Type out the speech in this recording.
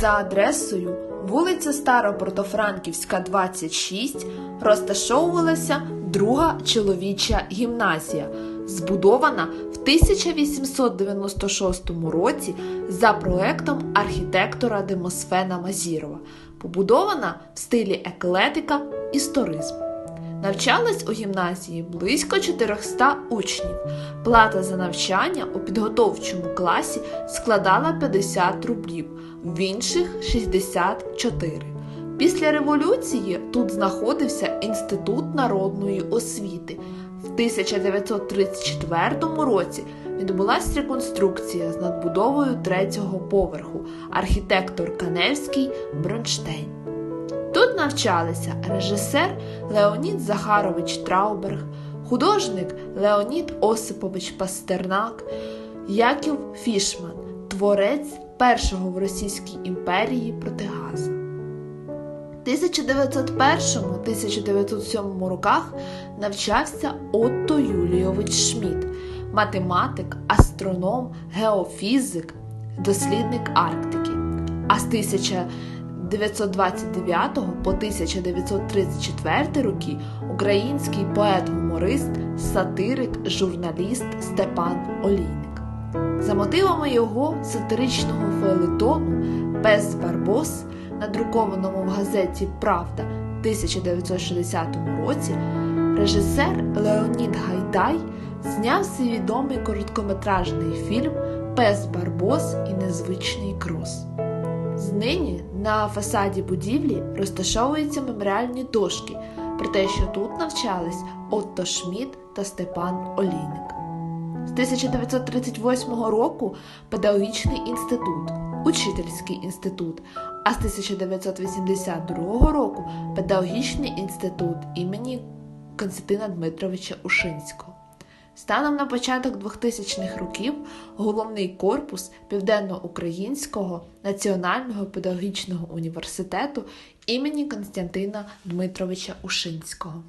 За адресою вулиця Старопортофранківська, 26 розташовувалася друга чоловіча гімназія, збудована в 1896 році за проектом архітектора Демосфена Мазірова, побудована в стилі еклетика історизм. Навчалось у гімназії близько 400 учнів. Плата за навчання у підготовчому класі складала 50 рублів, в інших 64. Після революції тут знаходився Інститут народної освіти. В 1934 році відбулася реконструкція з надбудовою третього поверху архітектор Каневський Бронштейн. Навчалися режисер Леонід Захарович Трауберг, художник Леонід Осипович Пастернак, Яків Фішман, творець першого в Російській імперії протигазу. В 1901-1907 роках навчався Отто Юлійович Шмідт, математик, астроном, геофізик, дослідник Арктики. А з 1929 по 1934 роки український поет-гуморист, сатирик, журналіст Степан Олійник. За мотивами його сатиричного фейлетону Пес Барбос, надрукованому в газеті Правда в 1960 році, режисер Леонід Гайдай зняв свій відомий короткометражний фільм Пес Барбос і незвичний крос. Знині на фасаді будівлі розташовуються меморіальні дошки про те, що тут навчались Отто Шмідт та Степан Олійник. З 1938 року педагогічний інститут, учительський інститут, а з 1982 року педагогічний інститут імені Константина Дмитровича Ушинського. Станом на початок 2000-х років головний корпус Південно-Українського національного педагогічного університету імені Константина Дмитровича Ушинського.